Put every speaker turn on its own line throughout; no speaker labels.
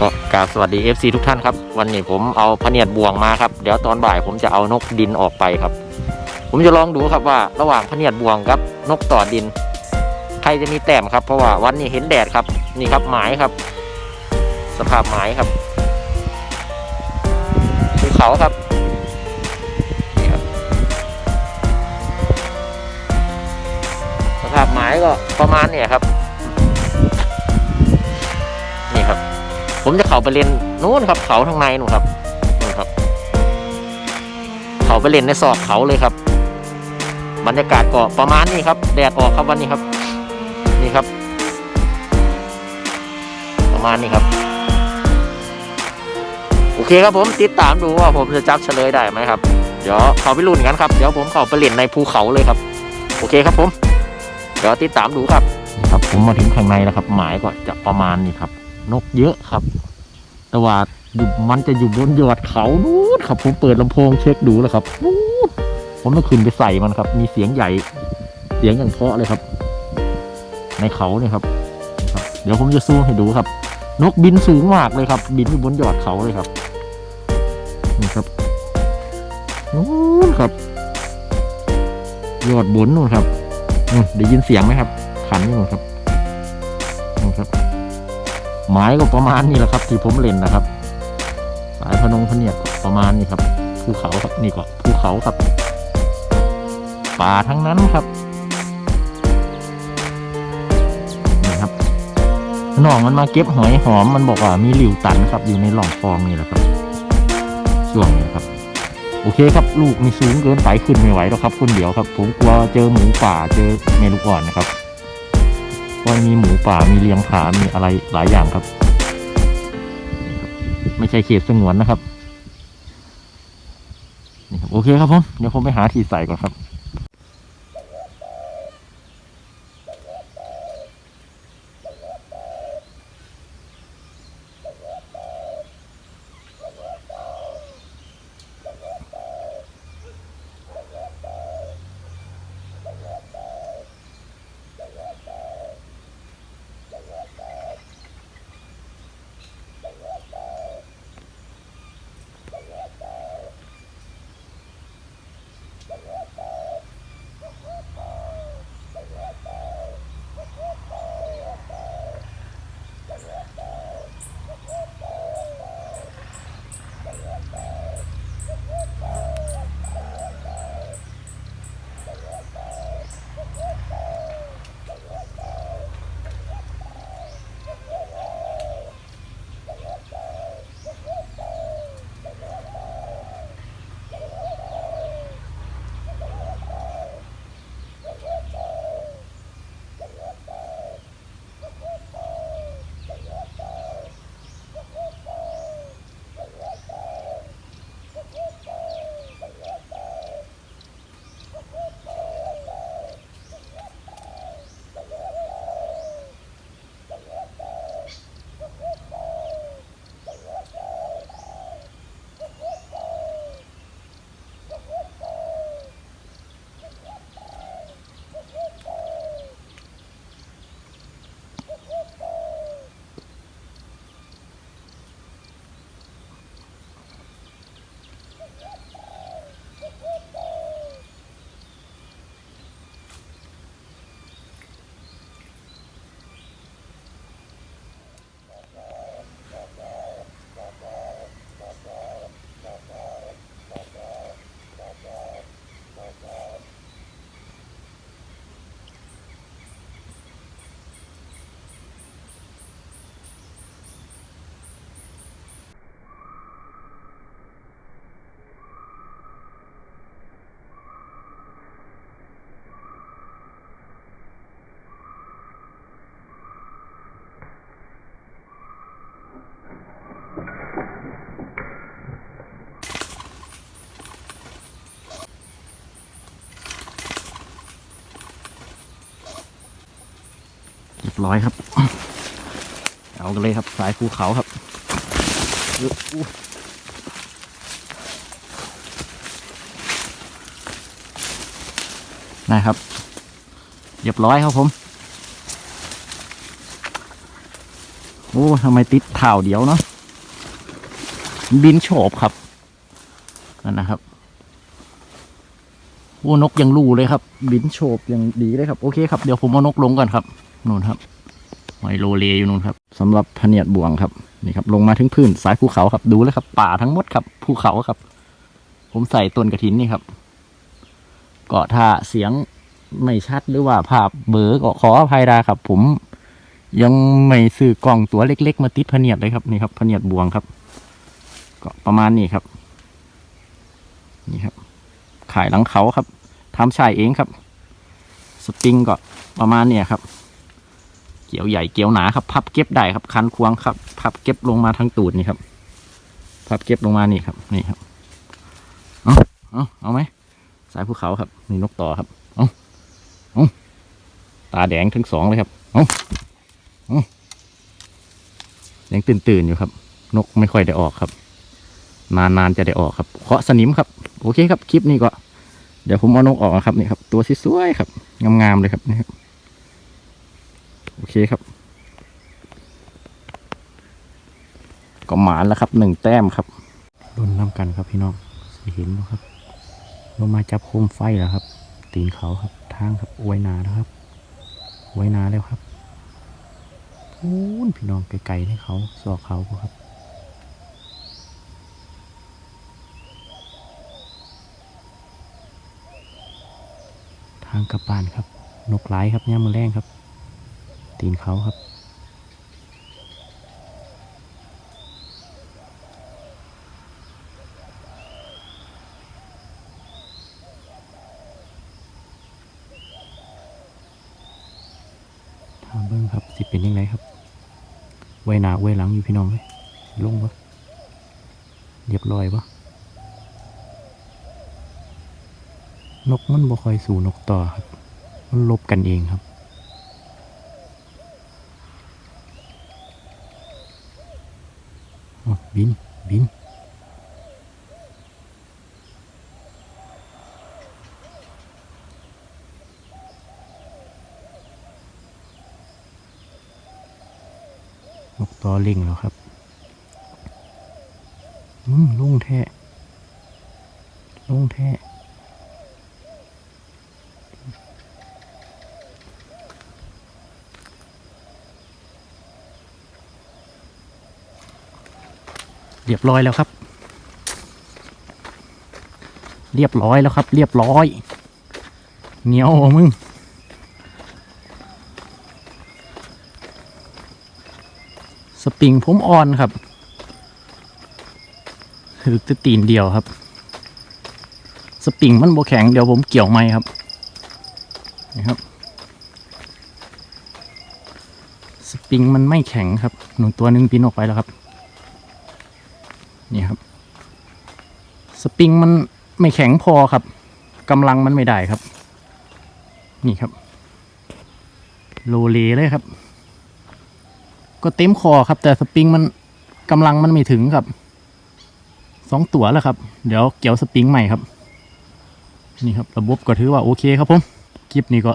ก็กราบสวัสดี FC ทุกท่านครับ วันนี้ผมเอาพเนียดบ่วงมาครับ เดี๋ยวตอนบ่ายผมจะเอานกดินออกไปครับ ผมจะลองดูครับว่าระหว่างพเนียดบ่วงกับนกต่อดิน ใครจะมีแต้มครับ เพราะว่าวันนี้เห็นแดดครับ นี่ครับหมายครับ สภาพหมายครับภูเขาครับนี่ครับสภาพหมายก็ประมาณเนี่ยครับ ผมจะเข้าไปเล่นนู้นครับเขาทางในนู่นครับนู่นครับ เขาไปเล่นในซอกเขาเลยครับ บรรยากาศก็ประมาณนี้ครับ แดดออกครับวันนี้ครับ นี่ครับ ประมาณนี้ครับ โอเคครับผมติดตามดูว่าผมจะจับเฉลยได้ไหมครับ เดี๋ยวเขาไปลุ้นกันครับ เดี๋ยวผมเข้าไปเล่นในภูเขาเลยครับ โอเคครับผม เดี๋ยวติดตามดูครับ ครับผมมาถึงข้างในแล้วครับ หมายก็จะประมาณนี้ครับ นกเยอะครับ แต่ว่าอยู่มันจะอยู่บนยอดเขานู้นครับ ผมเปิดลำโพงเช็คดูแล้วครับนู้นผมต้องขึ้นไปใส่มันครับ มีเสียงใหญ่ เสียงอย่างเพาะเลยครับ ในเขาเนี่ยครับ เดี๋ยวผมจะซูมให้ดูครับ นกบินสูงมากเลยครับ บินอยู่บนยอดเขาเลยครับนี่ครับนู้นครับยอดบนนู่นครับได้ยินเสียงไหมครับ ขันนู่นู่นครับ หมายก็ประมาณนี้แหละครับ ที่ผมเล่นนะครับสายพนงพเนียดประมาณนี้ครับภูเขาครับนี่ก็ภูเขาครับ ป่าทั้งนั้นครับนี่ครับน้องมันมาเก็บหอยหอมมันบอกว่ามีหลิวตันครับ อยู่ในหล่องฟองนี่แหละครับ ช่วงนี้ครับ โอเคครับ ลูกมีสูงเกินไปขึ้นไม่ไหวแล้วครับคนเดียวครับ ผมกลัวเจอหมูป่าเจอเมลูกอ่อนนะครับ เพราะมีหมูป่ามีเลี้ยงผามีอะไรหลายอย่างครับนี่ครับ ไม่ใช่เขตสงวนนะครับนี่ครับ โอเคครับผม เดี๋ยวผมไปหาที่ใส่ก่อนครับ ร้อยครับ เอากันเลยครับ สายภูเขาครับนะครับเรียบร้อยครับผม โอ้ทำไมติดเท่าเดียวเนาะบินโฉบครับนั่นนะครับโอ้นกยังรูเลยครับ บินโฉบยังดีเลยครับ โอเคครับ เดี๋ยวผมเอานกลงก่อนครับ นู่นครับไวโรเลอยู่นู่นครับสำหรับพะเนียดบ่วงครับนี่ครับ ลงมาถึงพื้นสายภูเขาครับ ดูเลยครับ ป่าทั้งหมดครับภูเขาครับ ผมใส่ต้นกระถินนี่ครับก็ถ้าเสียงไม่ชัดหรือว่าภาพเบลอก็ขออภัยด้ครับ ผมยังไม่ซื้อกล่องตัวเล็ก ๆ มาติดพะเนียดเลยครับนี่ครับพะเนียดบวงครับ ก็ประมาณนี้ครับ นี่ครับ ขายหลังเขาครับทำชายเองครับ สปริงก็ประมาณเนี่ยครับ เกี่ยวใหญ่เกี่ยวหนาครับ พับเก็บได้ครับ คันควงครับ พับเก็บลงมาทั้งตูดนี่ครับ พับเก็บลงมานี่ครับ นี่ครับ เอาเอาเอาไหม สายภูเขาครับ นี่นกต่อครับ เอาเอาตาแดงทั้งสองเลยครับ เอาเอายังตื่นตื่นอยู่ครับ นกไม่ค่อยได้ออกครับ นานๆจะได้ออกครับ เคาะสนิมครับ โอเคครับ คลิปนี้ก็ เดี๋ยวผมเอานกออกนะครับนี่ครับ ตัวสวยๆครับ งามๆเลยครับนี่ครับ โอเคครับ ก็หมานแล้วครับหนึ่งแต้มครับรุ่นน้ำกันครับพี่น้องสิเห็นบ่ครับลงมาจับโคมไฟแล้วครับ ตีนเขาครับทางครับไว้นาแล้วครับไว้นาแล้วครับพูนพี่น้องไกลๆให้เขาสอกเขาครับทางกลับบ้านครับ นกหลายครับย่ามมือแรงครับ ตีนเขาครับ ถามเบิ้งครับ สิเป็นยังไงครับ ไว้หนาไว้หลังอยู่พี่น้องเลยลงปะเรียบร้อยปะนกมันบ่คอยสู่นกต่อครับ มันลบกันเองครับ อ๋อ บิน บิน นกตอเล่งแล้วครับ อืมลุงแท้ลุงแท้ เรียบร้อยแล้วครับ เรียบร้อยแล้วครับ เรียบร้อย เหนียวมึงสปริงผมอ่อนครับคือตตีนเดียวครับ สปริงมันโบแข็งเดี๋ยวผมเกี่ยวไม้ครับนี่ครับ สปริงมันไม่แข็งครับ หนึ่งตัวนึงปีนออกไปแล้วครับ นี่ครับ สปริงมันไม่แข็งพอครับกำลังมันไม่ได้ครับ นี่ครับ โลเลเลยครับ ก็เต็มคอครับ แต่สปริงมันกำลังมันไม่ถึงครับสองตัวแล้วครับ เดี๋ยวเกี่ยวสปริงใหม่ครับ นี่ครับ ระบบก็ถือว่าโอเคครับผมคลิปนี้ก็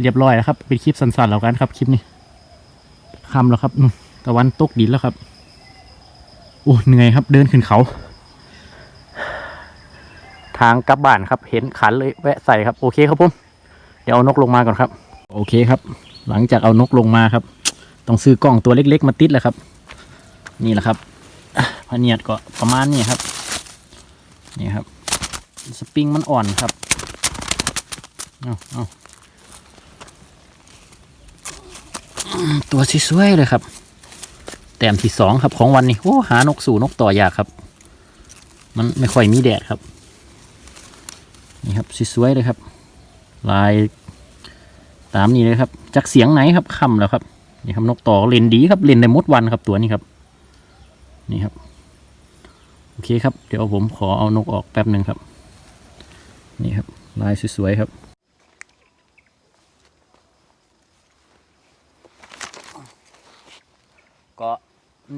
เรียบร้อยแล้วครับ เป็นคลิปสั้นๆแล้วกันครับ คลิปนี้คำแล้วครับตะวันตกดินแล้วครับ อ้เหนื่อยครับ เดินขึ้นเขา ทางกลับบ้านครับ เห็นขันเลยแวะใส่ครับโอเคครับผมเดี๋ยวเอานกลงมาก่อนครับ โอเคครับ หลังจากเอานกลงมาครับ ต้องซื้อกล้องตัวเล็ก ๆ มาติดแหละครับ นี่แหละครับอะพเนียดก็ประมาณนี้ครับนี่ครับ สปริงมันอ่อนครับเอาเอาตัวสวยๆเลยครับ แต้มที่สองครับของวันนี้โอ้หานกสู่นกต่อยากครับ มันไม่ค่อยมีแดดครับนี่ครับสวยๆเลยครับ ลายตามนี้เลยครับจากเสียงไหนครับคำแล้วครับนี่ครับนกต่อเล่นดีครับเล่นในมดวันครับตัวนี้ครับ นี่ครับโอเคครับ เดี๋ยวผมขอเอานกออกแป๊บหนึ่งครับ นี่ครับ ลายสวยๆครับ ก็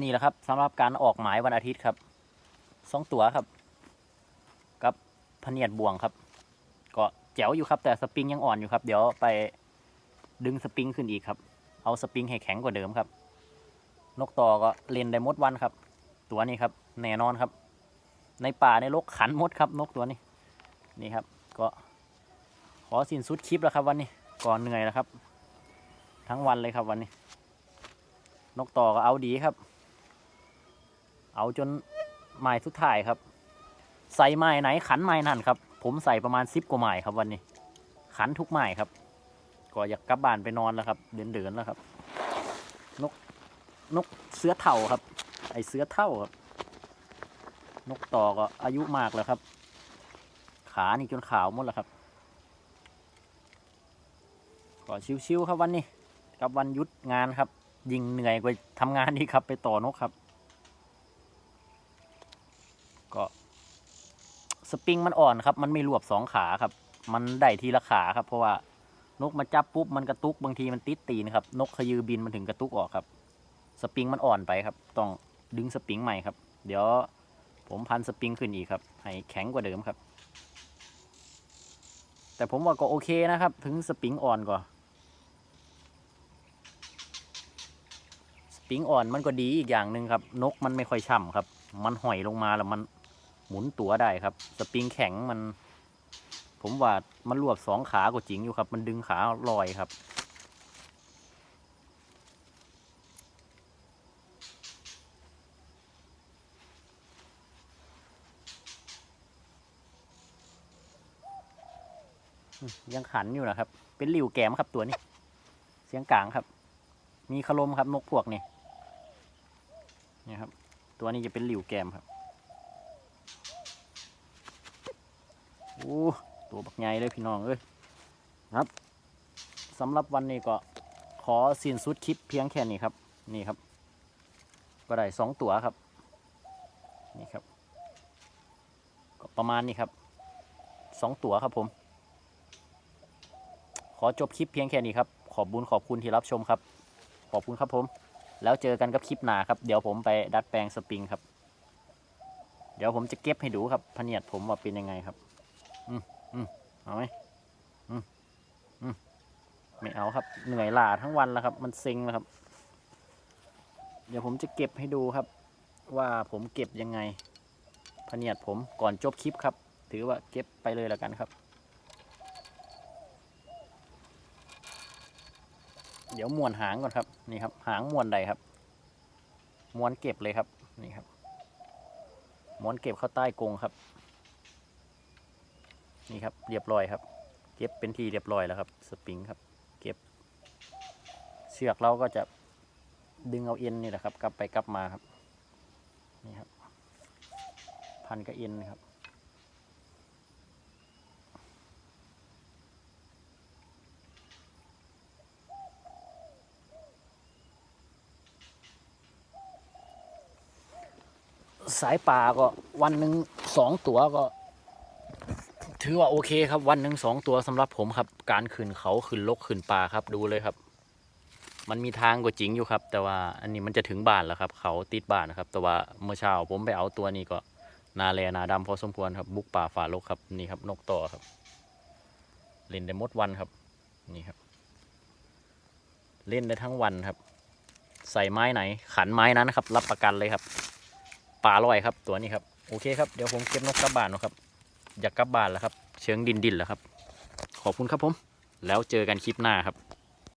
นี่ แหละครับสำหรับการออกหมายวันอาทิตย์ครับสองตัวครับ กับพเนียดบวงครับ ก็แจ๋วอยู่ครับ แต่สปริงยังอ่อนอยู่ครับ เดี๋ยวไปดึงสปริงขึ้นอีกครับ เอาสปริงให้แข็งกว่าเดิมครับ นกต่อก็เล่นได้มดวันครับ ตัวนี้ครับแน่นอนครับ ในป่าในโลกขันมดครับ นกตัวนี้ นี่ครับ ก็ขอสิ้นสุดคลิปแล้วครับ วันนี้ก่อนเหนื่อยแล้วครับ ทั้งวันเลยครับวันนี้ นกต่อก็เอาดีครับ เอาจนไม้สุดท้ายครับ ใส่ไม้ไหนขันไม้นั่นครับ ผมใส่ประมาณสิบกว่าไม้ครับวันนี้ ขันทุกไม้ครับ ก็อยากกลับบ้านไปนอนแล้วครับ เดินเดินๆแล้วครับ นกนกเสือเท่าครับ ไอเสือเท่าครับ นกต่อก็อายุมากแล้วครับ ขานี่จนขาวหมดแล้วครับก็ชิวๆครับวันนี้กับวันหยุดงานครับ ยิงเหนื่อยกว่าทำงานนี่ครับไปต่อนกครับ สปริงมันอ่อนครับ มันไม่รวบสองขาครับ มันได้ทีละขาครับ เพราะว่านกมาจับปุ๊บมันกระตุกบางทีมันติดตีนครับ นกขยือบินมันถึงกระตุกออกครับ สปริงมันอ่อนไปครับ ต้องดึงสปริงใหม่ครับ เดี๋ยวผมพันสปริงขึ้นอีกครับ ให้แข็งกว่าเดิมครับ แต่ผมว่าก็โอเคนะครับ ถึงสปริงอ่อนกว่าสปริงอ่อนมันก็ดีอีกอย่างหนึ่งครับ นกมันไม่ค่อยช่ำครับ มันห่อยลงมาแล้วมัน หมุนตัวได้ครับ สปริงแข็งมัน ผมว่ามันรวบสองขาก็จริงอยู่ครับ มันดึงขาลอยครับ ยังขันอยู่นะครับ เป็นหลิวแกมครับตัวนี้ เสียงกลางครับ มีคลมครับนกพวกนี่นี่ครับ ตัวนี้จะเป็นหลิวแกมครับ โอ้ตัวบักใหญ่เลยพี่น้องเอ้ยครับสำหรับวันนี้ก็ขอสิ้นสุดคลิปเพียงแค่นี้ครับ นี่ครับ ก็ได้สองตัวครับ นี่ครับ ก็ประมาณนี้ครับสองตัวครับผม ขอจบคลิปเพียงแค่นี้ครับ ขอบบุญขอบคุณที่รับชมครับ ขอบคุณครับผม แล้วเจอกันกับคลิปหน้าครับ เดี๋ยวผมไปดัดแปลงสปริงครับ เดี๋ยวผมจะเก็บให้ดูครับพเนียดผมว่าเป็นยังไงครับ อืมอืมเอาไหมอืมอืมไม่เอาครับ เหนื่อยล้าทั้งวันแล้วครับ มันเซ็งแล้วครับ เดี๋ยวผมจะเก็บให้ดูครับ ว่าผมเก็บยังไงพเนียดผมก่อนจบคลิปครับ ถือว่าเก็บไปเลยแล้วกันครับ เดี๋ยวม้วนหางก่อนครับ นี่ครับ หางม้วนใดครับ ม้วนเก็บเลยครับ นี่ครับ ม้วนเก็บเข้าใต้กรงครับ นี่ครับเรียบร้อยครับ เก็บเป็นที่เรียบร้อยแล้วครับ สปริงครับ เก็บ เชือกเราก็จะดึงเอาเอ็นนี่แหละครับ กลับไปกลับมาครับนี่ครับ พันกับเอ็นนะครับสายป่าก็วันหนึ่งสองตัวก็ ถือว่าโอเคครับ วันหนึ่งสองตัวสำหรับผมครับ การขึ้นเขาขึ้นลกขึ้นป่าครับดูเลยครับ มันมีทางก็จริงอยู่ครับ แต่ว่าอันนี้มันจะถึงบ้านแล้วครับ เขาติดบ้านนะครับ แต่ว่าเมื่อเช้าผมไปเอาตัวนี้ก็นาแลนาดำพอสมควรครับ บุกป่าฝ่าลกครับนี่ครับ นกต่อครับ เล่นได้มดวันครับ นี่ครับ เล่นได้ทั้งวันครับ ใส่ไม้ไหน ขันไม้นั้นครับ รับประกันเลยครับปลาลอยครับ ตัวนี้ครับโอเคครับเดี๋ยวผมเก็บนกกลับบ้านนะครับ อยากกลับบ้านแล้วครับ เชิงดินดินแล้วครับ ขอบคุณครับผม แล้วเจอกันคลิปหน้าครับ